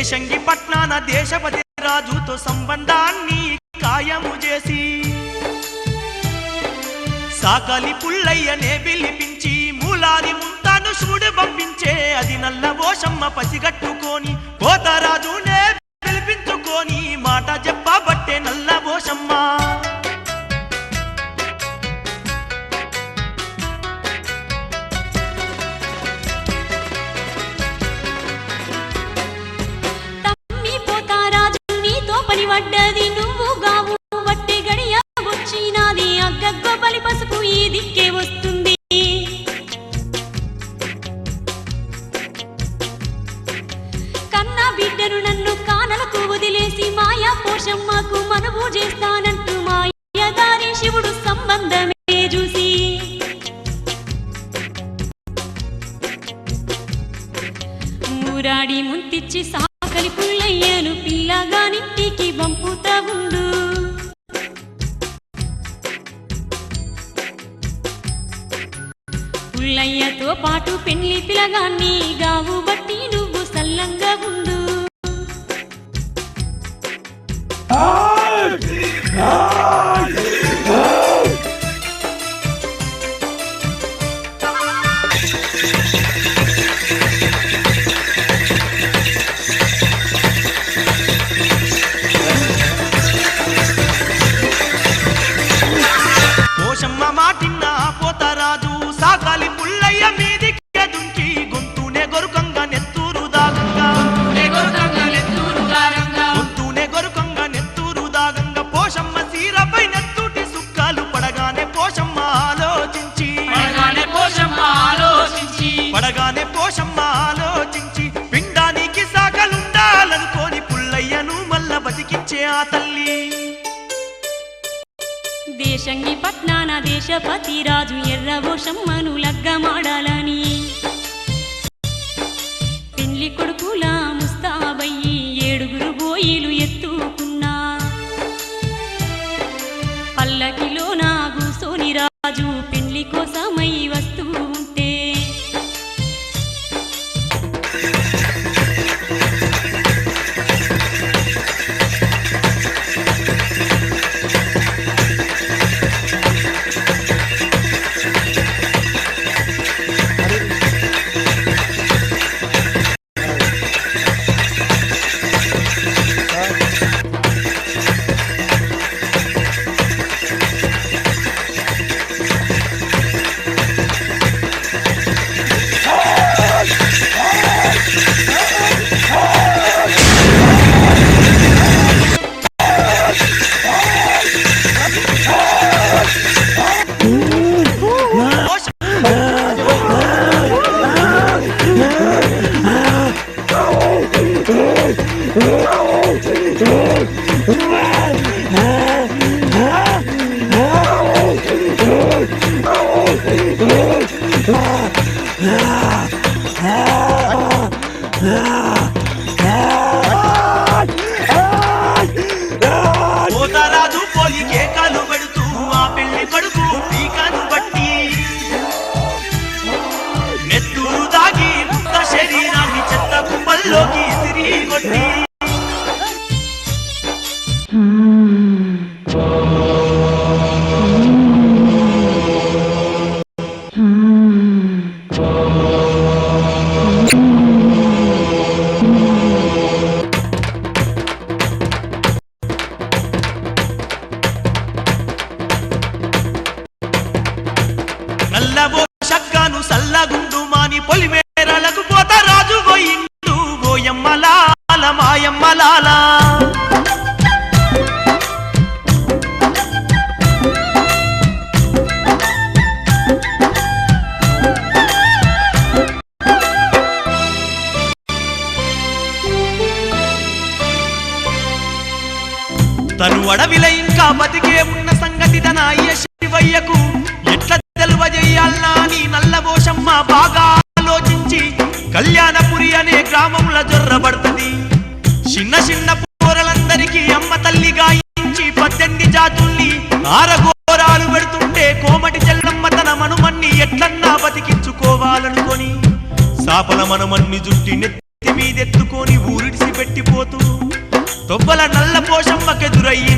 శేషంగి పట్నాన దేశపతి రాజుతో సంబంధాన్ని కాయము చేసి సాకలి పుల్లయ్యనే పిలిపించి మూలాది ముంతాను సూడ పంపించే అది నల్ల ఓషమ్మ పసిగట్టుకొని పోతరాజునే పిలిపించుకొని మాట చెప్పబట్టే నల్ల ఓషమ్మ. చేస్తానంటూ మాయగారి శివుడు సంబంధమే చూసి. మురాడి ముంతిచ్చి సాకలి పుల్లయ్యను పిల్లగానింటికి పంపుతా ఉండు. పుల్లయ్యతో పాటు పెళ్ళి పిల్లగాన్ని గావు బట్టి నువ్వు సల్లంగా ఆ తల్లి. దేశంగి పట్నాన దేశపతి రాజు ఎర్రవోషమ్మను మనులగ్గమాడాలని Bye. తను అడవిలో ఇంకా బతికే ఉన్న సంగతి తనాయి చాలనుకొని సాపల మనమన్ని జుట్టి నెత్తి మీదెత్తుకొని ఊరిడిసి పెట్టిపోతూ తొబ్బల నల్ల పోషమ్మకెదురయ్యి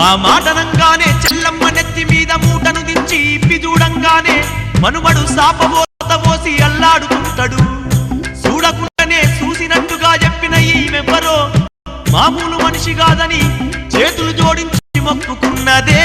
ఆ మాటనంగానే చెల్లమ్మ నెత్తి మీద మూటను దించి ఇప్పి చూడంగానే మనుమడు సాపబోత పోసి అల్లాడుకుంటాడు. చూడకుండానే చూసినట్టుగా చెప్పిన ఈమెవ్వరో మామూలు మనిషి కాదని చేతులు జోడించి మొక్కుకున్నదే.